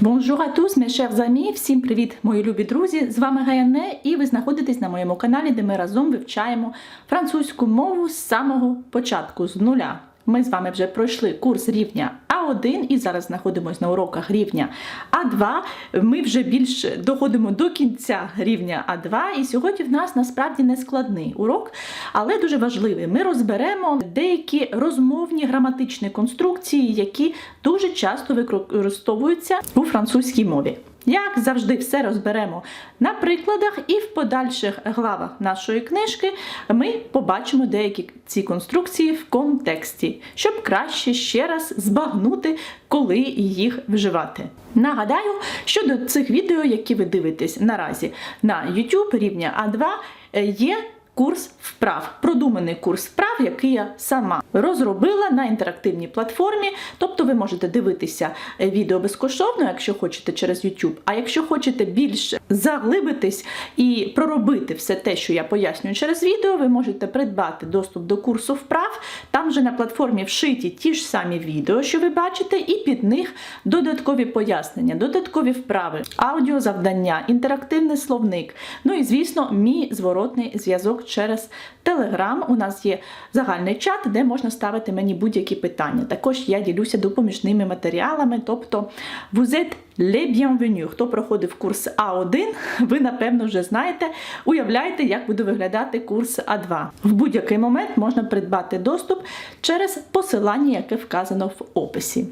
Bonjour à tous, mes! Всім привіт, мої любі друзі! З вами Гаяне, і ви знаходитесь на моєму каналі, де ми разом вивчаємо французьку мову з самого початку, з нуля. Ми з вами вже пройшли курс рівня А1 і зараз знаходимося на уроках рівня А2. Ми вже більш доходимо до кінця рівня А2, і сьогодні в нас насправді не складний урок, але дуже важливий. Ми розберемо деякі розмовні граматичні конструкції, які дуже часто використовуються у французькій мові. Як завжди, все розберемо на прикладах, і в подальших главах нашої книжки ми побачимо деякі ці конструкції в контексті, щоб краще ще раз збагнути, коли їх вживати. Нагадаю, що до цих відео, які ви дивитесь наразі на YouTube рівня А2, є курс вправ, продуманий курс вправ, який я сама розробила на інтерактивній платформі. Тобто ви можете дивитися відео безкоштовно, якщо хочете через YouTube. А якщо хочете більше заглибитись і проробити все те, що я пояснюю через відео, ви можете придбати доступ до курсу вправ. Там же на платформі вшиті ті ж самі відео, що ви бачите, і під них додаткові пояснення, додаткові вправи, аудіозавдання, інтерактивний словник. Ну і звісно, мій зворотний зв'язок через Telegram. У нас є загальний чат, де можна ставити мені будь-які питання. Також я ділюся допоміжними матеріалами, тобто vous êtes les bienvenus. Хто проходив курс А1, ви напевно вже знаєте, уявляєте, як буде виглядати курс А2. В будь-який момент можна придбати доступ через посилання, яке вказано в описі.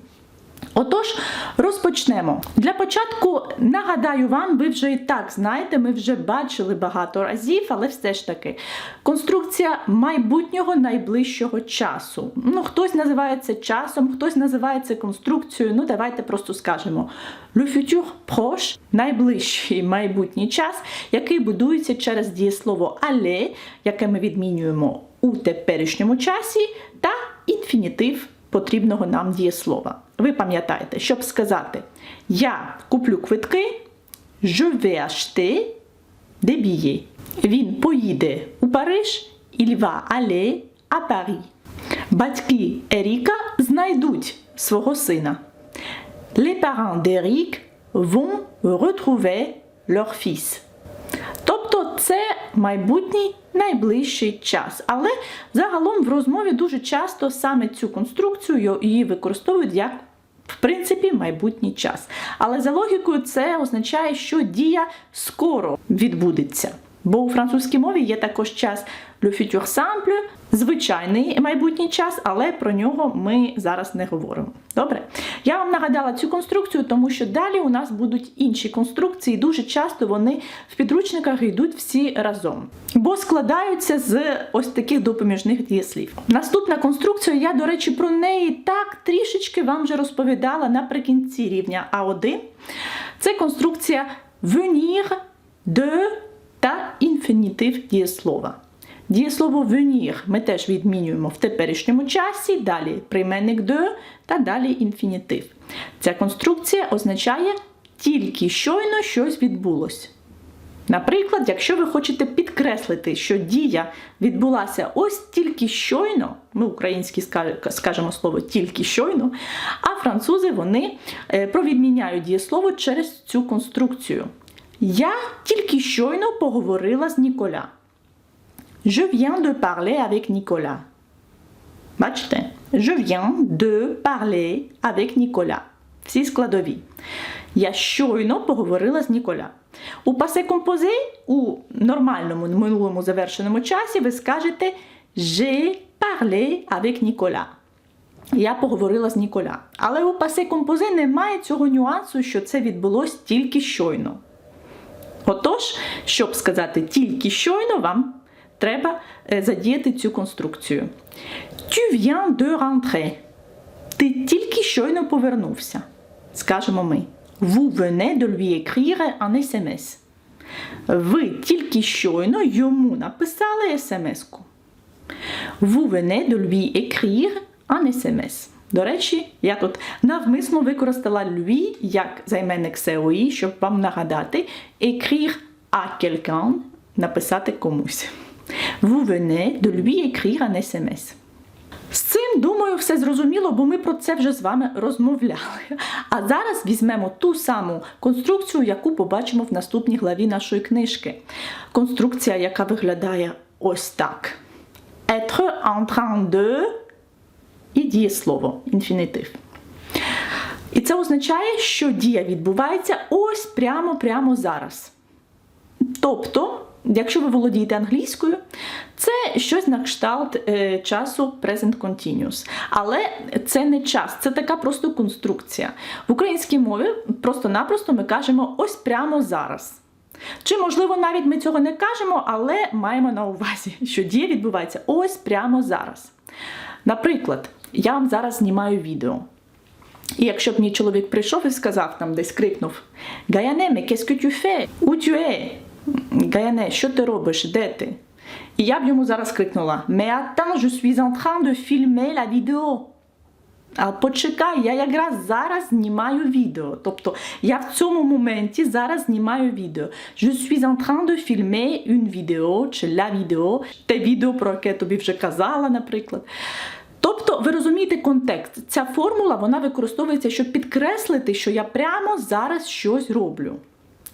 Отож, розпочнемо. Для початку нагадаю вам, ви вже і так знаєте, ми вже бачили багато разів, але все ж таки конструкція майбутнього найближчого часу. Ну, хтось називає це часом, хтось називає це конструкцією. Ну, давайте просто скажемо. Le futur proche – найближчий майбутній час, який будується через дієслово aller, яке ми відмінюємо у теперішньому часі, та інфінітив потрібного нам дієслова. Ви пам'ятаєте, щоб сказати Я куплю квитки, je vais acheter des. Він поїде у Париж, il va aller à Paris. Батьки Еріка знайдуть свого сина. Les parents d'Eric vont retrouver leur fils. Це майбутній найближчий час. Але загалом в розмові дуже часто саме цю конструкцію її використовують як. В принципі, майбутній час. Але за логікою це означає, що дія скоро відбудеться. Бо у французькій мові є також час le futur simple, звичайний майбутній час, але про нього ми зараз не говоримо. Добре? Я вам нагадала цю конструкцію, тому що далі у нас будуть інші конструкції, дуже часто вони в підручниках йдуть всі разом. Бо складаються з ось таких допоміжних дієслів. Наступна конструкція, я, до речі, про неї так трішечки вам вже розповідала наприкінці рівня А1. Це конструкція venir de та інфінітив дієслова. Дієслово venir ми теж відмінюємо в теперішньому часі, далі прийменник de та далі інфінітив. Ця конструкція означає тільки щойно щось відбулось. Наприклад, якщо ви хочете підкреслити, що дія відбулася ось тільки щойно, ми українські скажемо слово тільки щойно, а французи вони провідміняють дієслово через цю конструкцію. Я тільки щойно поговорила з Ніколя. Je viens de parler avec Nicolas. Бачите? Je viens de parler avec Nicolas. Всі складові. Я щойно поговорила з Ніколя. У пасе композе у нормальному минулому завершеному часі ви скажете J'ai parlé avec Nicolas. Я поговорила з Ніколя. Але у пасе композе немає цього нюансу, що це відбулось тільки щойно. Отож, щоб сказати тільки щойно, вам треба задіяти цю конструкцію. Tu viens de rentrer. Ти тільки щойно повернувся. Скажемо ми. Vous venez de lui écrire un SMS. Ви тільки щойно йому написали смс-ку. Vous venez de lui écrire un SMS. До речі, я тут навмисно використала lui як займенник СОІ, щоб вам нагадати écrire à quelqu'un написати комусь. Vous venez de lui écrire un SMS. З цим, думаю, все зрозуміло, бо ми про це вже з вами розмовляли. А зараз візьмемо ту саму конструкцію, яку побачимо в наступній главі нашої книжки. Конструкція, яка виглядає ось так: Être en train de і дієслово, інфінітив. І це означає, що дія відбувається ось прямо-прямо зараз. Тобто, якщо ви володієте англійською, це щось на кшталт е, часу present continuous. Але це не час, це така просто конструкція. В українській мові просто-напросто ми кажемо ось прямо зараз. Чи, можливо, навіть ми цього не кажемо, але маємо на увазі, що дія відбувається ось прямо зараз. Наприклад, я вам зараз знімаю відео. І якщо б мій чоловік прийшов і сказав там десь крикнув Гаяне, que tu fais? Où tu es? Гаяне, що ти робиш? Де ти? І я б йому зараз крикнула Mais attends, je suis en train de filmer la vidéo. А почекай, я якраз зараз знімаю відео. Тобто я в цьому моменті зараз знімаю відео. Je suis en train de filmer une vidéo чи la vidéo, те відео, про яке тобі вже казала, наприклад. Тобто, ви розумієте контекст. Ця формула вона використовується, щоб підкреслити, що я прямо зараз щось роблю.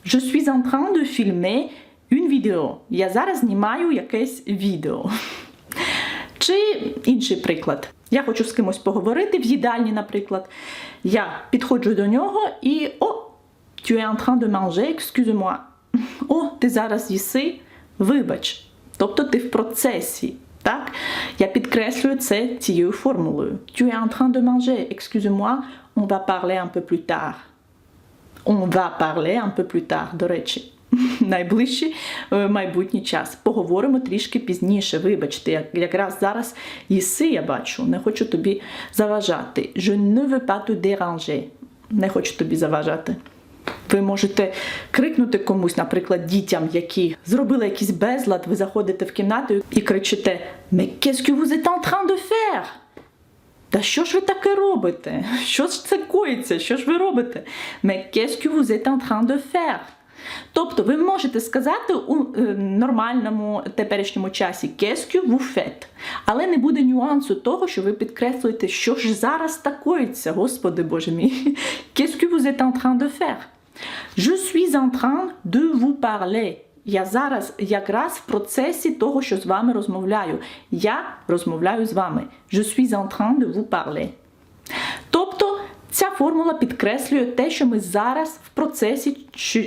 Je suis en train de filmer une vidéo. Я зараз знімаю якесь відео. Чи інший приклад. Я хочу з кимось поговорити в їдальні, наприклад. Я підходжу до нього і о, tu es en train de manger, excuse-moi. О, ти зараз їси, вибач. Тобто ти в процесі. Так? Я підкреслюю це цією формулою. Tu es en train de manger, excuse-moi, on va parler un peu plus tard. On va parler un peu plus tard, до речі. Найближчий е, майбутній час. Поговоримо трішки пізніше. Вибачте, як- якраз зараз їси, я бачу, не хочу тобі заважати. Je ne veux pas te déranger. Не хочу тобі заважати. Ви можете крикнути комусь, наприклад, дітям, які зробили якийсь безлад, ви заходите в кімнату і кричите Mais qu'est-ce que vous êtes en train de faire? Та що ж ви таке робите? Що ж це коїться? Що ж ви робите? Mais qu'est-ce que vous êtes en train de faire? Тобто ви можете сказати у е, нормальному теперішньому часі qu'est-ce que vous faites? Але не буде нюансу того, що ви підкреслюєте, що ж зараз такоїться, Господи Боже мій. Qu'est-ce que vous êtes en train de faire? Je suis en train de vous parler. Я зараз якраз в процесі того, що з вами розмовляю. Я розмовляю з вами. Je suis en train de vous parler. Тобто ця формула підкреслює те, що ми зараз в процесі,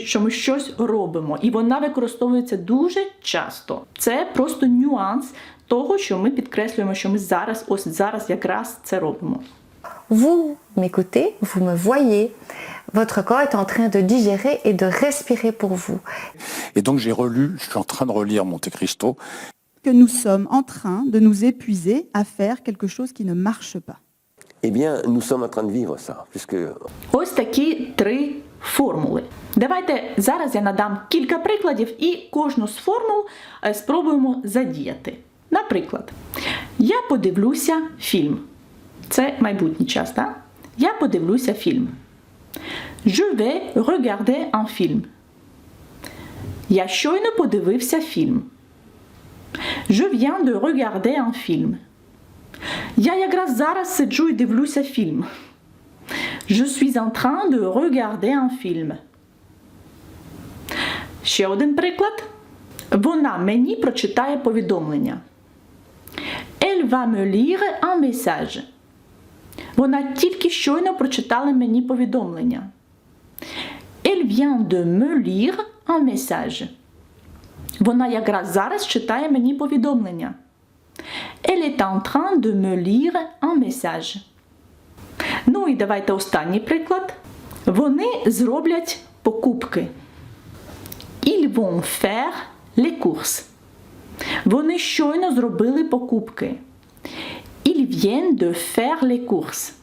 що ми щось робимо, і вона використовується дуже часто. Це просто нюанс того, що ми підкреслюємо, що ми зараз, ось зараз якраз це робимо. Vous m'écoutez, vous me voyez. Votre corps est en train de digérer et de respirer pour vous. Et donc j'ai relu, je suis en train de relire Monte Cristo, que nous sommes en train de nous épuiser à faire quelque chose qui ne marche pas. Eh bien, nous sommes en train de vivre ça, puisque Ось такі три формули. Давайте зараз я надам кілька прикладів і кожну з формул е, спробуємо задіяти. Наприклад, я подивлюся фільм. Це майбутній час, так? Я подивлюся фільм. Je vais regarder un film. Я щойно подивився фільм. Je viens de regarder un film. Я якраз зараз сиджу і дивлюся фільм. Je suis en train de regarder un film. Ще один приклад. Вона мені прочитає повідомлення. Elle va me lire un message. Вона тільки щойно прочитала мені повідомлення. Elle vient de me lire un message. Вона якраз зараз читає мені повідомлення. Elle est en train de me lire un message. Ну і давайте останній приклад. Вони зроблять покупки. Ils vont faire les courses. Вони щойно зробили покупки. Ils viennent de faire les courses.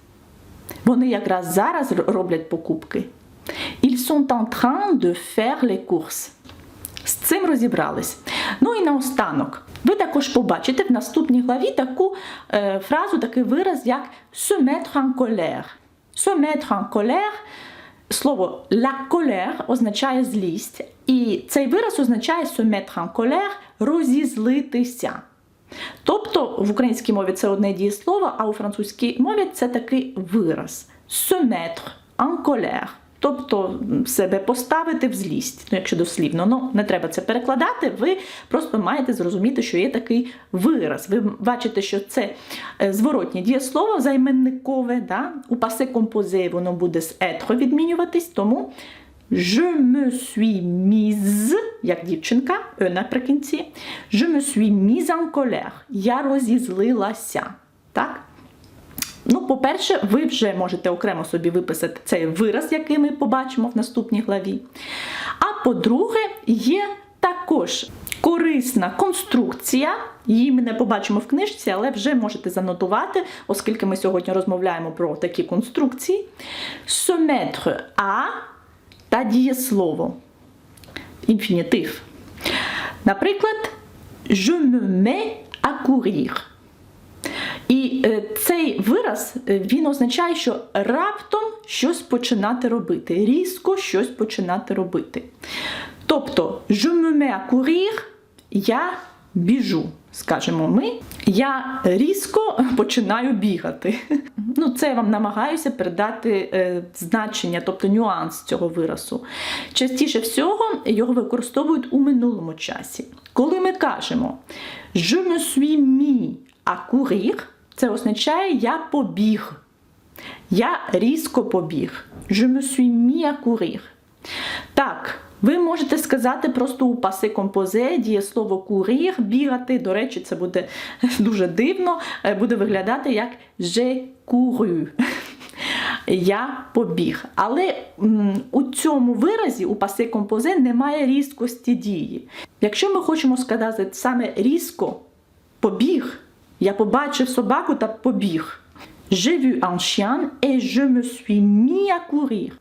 Вони якраз зараз роблять покупки. Ils sont en train de faire les courses. З цим розібрались. Ну і наостанок. Ви також побачите в наступній главі таку е, фразу, такий вираз, як se mettre en colère. Se mettre en colère, слово la colère означає злість, і цей вираз означає se mettre en colère розізлитися. Тобто в українській мові це одне дієслово, а у французькій мові це такий вираз se mettre en colère. Тобто себе поставити в злість, ну якщо дослівно, ну не треба це перекладати. Ви просто маєте зрозуміти, що є такий вираз. Ви бачите, що це е, зворотнє дієслово займенникове. Да? У пасе композе воно буде з етро відмінюватись, тому Je me suis mise, як дівчинка, е наприкінці. Je me suis mise en colère. Я розізлилася. Так? Ну, по-перше, ви вже можете окремо собі виписати цей вираз, який ми побачимо в наступній главі. А по-друге, є також корисна конструкція. Її ми не побачимо в книжці, але вже можете занотувати, оскільки ми сьогодні розмовляємо про такі конструкції. Se mettre à та дієслово. Інфінітив. Наприклад, je me mets à courir. І е, цей вираз е, він означає, що раптом щось починати робити, різко щось починати робити. Тобто, je me mets à courir, я біжу, скажемо ми, я різко починаю бігати. Ну, це я вам намагаюся передати е, значення, тобто нюанс цього виразу. Частіше всього його використовують у минулому часі. Коли ми кажемо je me suis mis à courir, це означає я побіг. Я різко побіг. Je me suis mis à courir. Так, ви можете сказати просто у паси композе дієслово courir, бігати. До речі, це буде дуже дивно, е, буде виглядати як j'ai couru. Я побіг. Але у цьому виразі, у пасе композе, немає різкості дії. Якщо ми хочемо сказати саме різко побіг, я побачив собаку та побіг. J'ai vu un chien et je me suis mis à courir.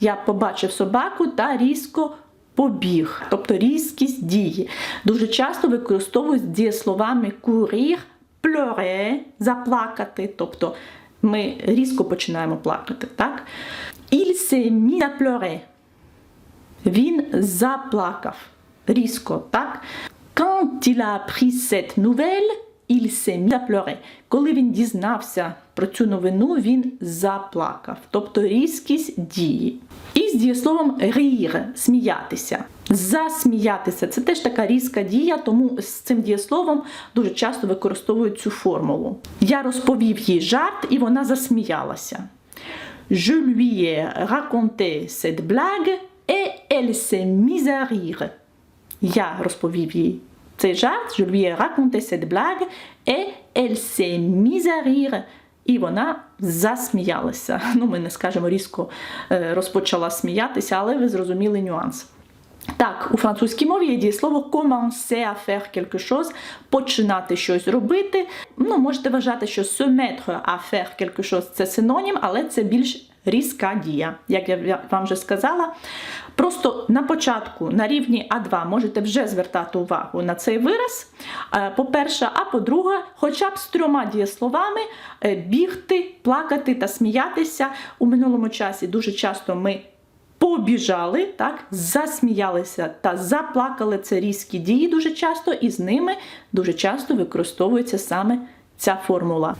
Я побачив собаку та різко побіг, тобто різкість дії. Дуже часто використовують дієсловами courir, pleurer, заплакати, тобто ми різко починаємо плакати. Так? Il s'est. Він заплакав різко, так? Quand il a appris cette nouvelle, il s'est mis. Коли він дізнався про цю новину, він заплакав, тобто різкість дії. І з дієсловом rire – сміятися. Засміятися це теж така різка дія, тому з цим дієсловом дуже часто використовують цю формулу. Я розповів їй жарт, і вона засміялася. Je lui ai raconté cette blague et elle s'est mise à rire. Я розповів їй цей жарт, je lui ai raconté cette blague et elle s'est mise à rire. І вона засміялася. Ну, ми не скажемо різко е, розпочала сміятися, але ви зрозуміли нюанс. Так, у французькій мові є дієслово commencer à faire quelque chose, починати щось робити. Ну, можете вважати, що se mettre à faire quelque chose – це синонім, але це більш різка дія, як я вам вже сказала. Просто на початку на рівні А2 можете вже звертати увагу на цей вираз. е, По-перше, а по-друге, хоча б з трьома дієсловами е, бігти, плакати та сміятися у минулому часі дуже часто ми побіжали, так, засміялися та заплакали. Це різкі дії дуже часто, і з ними дуже часто використовується саме ця формула.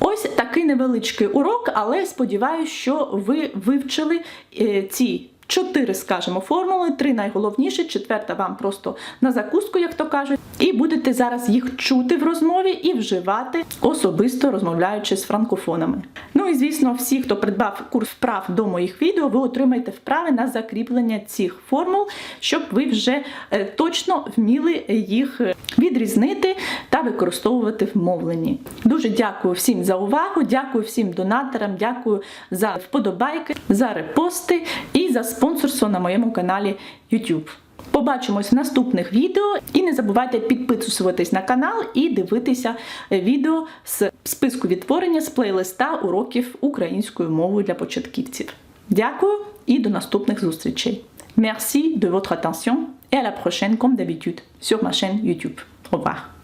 Ось такий невеличкий урок, але сподіваюся, що ви вивчили е, ці. Чотири, скажімо, формули, три найголовніші, четверта вам просто на закуску, як то кажуть, і будете зараз їх чути в розмові і вживати особисто розмовляючи з франкофонами. Ну і звісно, всі, хто придбав курс вправ до моїх відео, ви отримаєте вправи на закріплення цих формул, щоб ви вже е, точно вміли їх е, відрізнити та використовувати в мовленні. Дуже дякую всім за увагу, дякую всім донаторам, дякую за вподобайки, за репости і за спонсорство на моєму каналі YouTube. Побачимось в наступних відео і не забувайте підписуватись на канал і дивитися відео з списку відтворення з плейлиста уроків українською мовою для початківців. Дякую і до наступних зустрічей. Merci de votre attention et à la prochaine comme d'habitude sur ma chaîne YouTube. Au revoir.